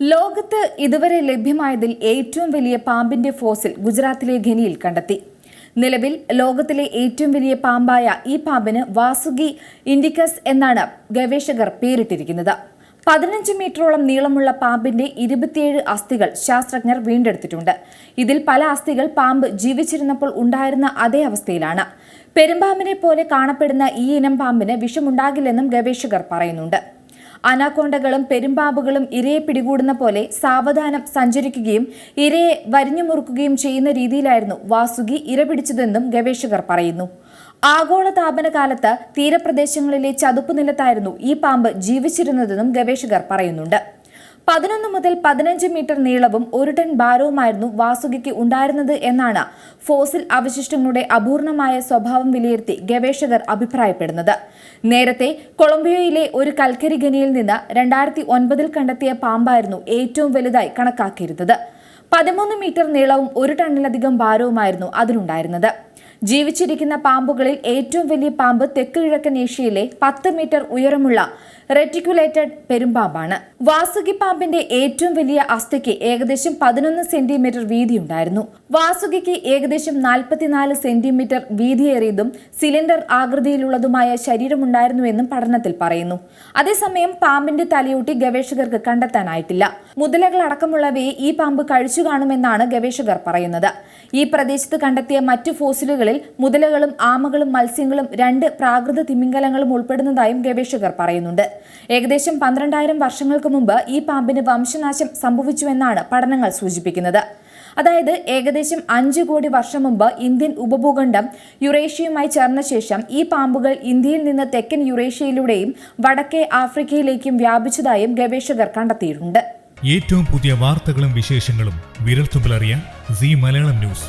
ലോകത്ത് ഇതുവരെ ലഭ്യമായതിൽ ഏറ്റവും വലിയ പാമ്പിന്റെ ഫോസിൽ ഗുജറാത്തിലെ ഖനിയിൽ കണ്ടെത്തി. നിലവിൽ ലോകത്തിലെ ഏറ്റവും വലിയ പാമ്പായ ഈ പാമ്പിന് വാസുകി ഇൻഡിക്കസ് എന്നാണ് ഗവേഷകർ പേരിട്ടിരിക്കുന്നത്. പതിനഞ്ച് മീറ്ററോളം നീളമുള്ള പാമ്പിന്റെ ഇരുപത്തിയേഴ് അസ്ഥികൾ ശാസ്ത്രജ്ഞർ വീണ്ടെടുത്തിട്ടുണ്ട്. ഇതിൽ പല അസ്ഥികൾ പാമ്പ് ജീവിച്ചിരുന്നപ്പോൾ ഉണ്ടായിരുന്ന അതേ അവസ്ഥയിലാണ്. പെരുമ്പാമ്പിനെ പോലെ കാണപ്പെടുന്ന ഈ ഇനം പാമ്പിന് വിഷമുണ്ടാകില്ലെന്നും ഗവേഷകർ പറയുന്നുണ്ട്. അനാക്കോണ്ടകളും പെരുമ്പാമ്പുകളും ഇരയെ പിടികൂടുന്ന പോലെ സാവധാനം സഞ്ചരിക്കുകയും ഇരയെ വരിഞ്ഞു മുറുക്കുകയും ചെയ്യുന്ന രീതിയിലായിരുന്നു വാസുകി ഇര പിടിച്ചതെന്നും ഗവേഷകർ പറയുന്നു. ആഗോള താപന കാലത്ത് തീരപ്രദേശങ്ങളിലെ ചതുപ്പ് നിലത്തായിരുന്നു ഈ പാമ്പ് ജീവിച്ചിരുന്നതെന്നും ഗവേഷകർ പറയുന്നുണ്ട്. പതിനൊന്ന് മുതൽ പതിനഞ്ച് മീറ്റർ നീളവും ഒരു ടൺ ഭാരവുമായിരുന്നു വാസുകിക്ക് ഉണ്ടായിരുന്നത് എന്നാണ് ഫോസിൽ അവശിഷ്ടങ്ങളുടെ അപൂർണമായ സ്വഭാവം വിലയിരുത്തി ഗവേഷകർ അഭിപ്രായപ്പെടുന്നത്. നേരത്തെ കൊളംബിയയിലെ ഒരു കൽക്കരി ഖനിയിൽ നിന്ന് രണ്ടായിരത്തി ഒൻപതിൽ കണ്ടെത്തിയ പാമ്പായിരുന്നു ഏറ്റവും വലുതായി കണക്കാക്കിയിരുന്നത്. പതിമൂന്ന് മീറ്റർ നീളവും ഒരു ടണ്ണിലധികം ഭാരവുമായിരുന്നു അതിനുണ്ടായിരുന്നത് ജീവിച്ചിരിക്കുന്ന പാമ്പുകളിൽ ഏറ്റവും വലിയ പാമ്പ് തെക്ക് കിഴക്കൻ ഏഷ്യയിലെ പത്ത് മീറ്റർ ഉയരമുള്ള റെറ്റിക്കുലേറ്റഡ് പെരുമ്പാമ്പാണ്. വാസുകി പാമ്പിന്റെ ഏറ്റവും വലിയ അസ്ഥിക്ക് ഏകദേശം പതിനൊന്ന് സെന്റിമീറ്റർ വീതിയുണ്ടായിരുന്നു. വാസുകിക്ക് ഏകദേശം നാൽപ്പത്തിനാല് സെന്റിമീറ്റർ വീതിയേറിയതും സിലിണ്ടർ ആകൃതിയിലുള്ളതുമായ ശരീരമുണ്ടായിരുന്നുവെന്നും പഠനത്തിൽ പറയുന്നു. അതേസമയം പാമ്പിന്റെ തലയൂട്ടി ഗവേഷകർക്ക് കണ്ടെത്താനായിട്ടില്ല. മുതലകൾ അടക്കമുള്ളവയെ ഈ പാമ്പ് കഴിച്ചു കാണുമെന്നാണ് ഗവേഷകർ പറയുന്നത്. ഈ പ്രദേശത്ത് കണ്ടെത്തിയ മറ്റു ഫോസിലുകളിൽ മുതലകളും ആമകളും മത്സ്യങ്ങളും രണ്ട് പ്രാകൃത തിമിംഗലങ്ങളും ഉൾപ്പെടുന്നതായും ഗവേഷകർ പറയുന്നുണ്ട്. ഏകദേശം പന്ത്രണ്ടായിരം വർഷങ്ങൾക്ക് മുമ്പ് ഈ പാമ്പിന് വംശനാശം സംഭവിച്ചുവെന്നാണ് പഠനങ്ങൾ സൂചിപ്പിക്കുന്നത്. അതായത് ഏകദേശം അഞ്ച് കോടി വർഷം മുമ്പ് ഇന്ത്യൻ ഉപഭൂഖണ്ഡം യുറേഷ്യയുമായി ചേർന്ന ശേഷം ഈ പാമ്പുകൾ ഇന്ത്യയിൽ നിന്ന് തെക്കൻ യുറേഷ്യയിലൂടെയും വടക്കേ ആഫ്രിക്കയിലേക്കും വ്യാപിച്ചതായും ഗവേഷകർ കണ്ടെത്തിയിട്ടുണ്ട്. ഏറ്റവും പുതിയ വാർത്തകളും വിശേഷങ്ങളും വിരൽത്തുമ്പിലറിയാൻ സി മലയാളം ന്യൂസ്.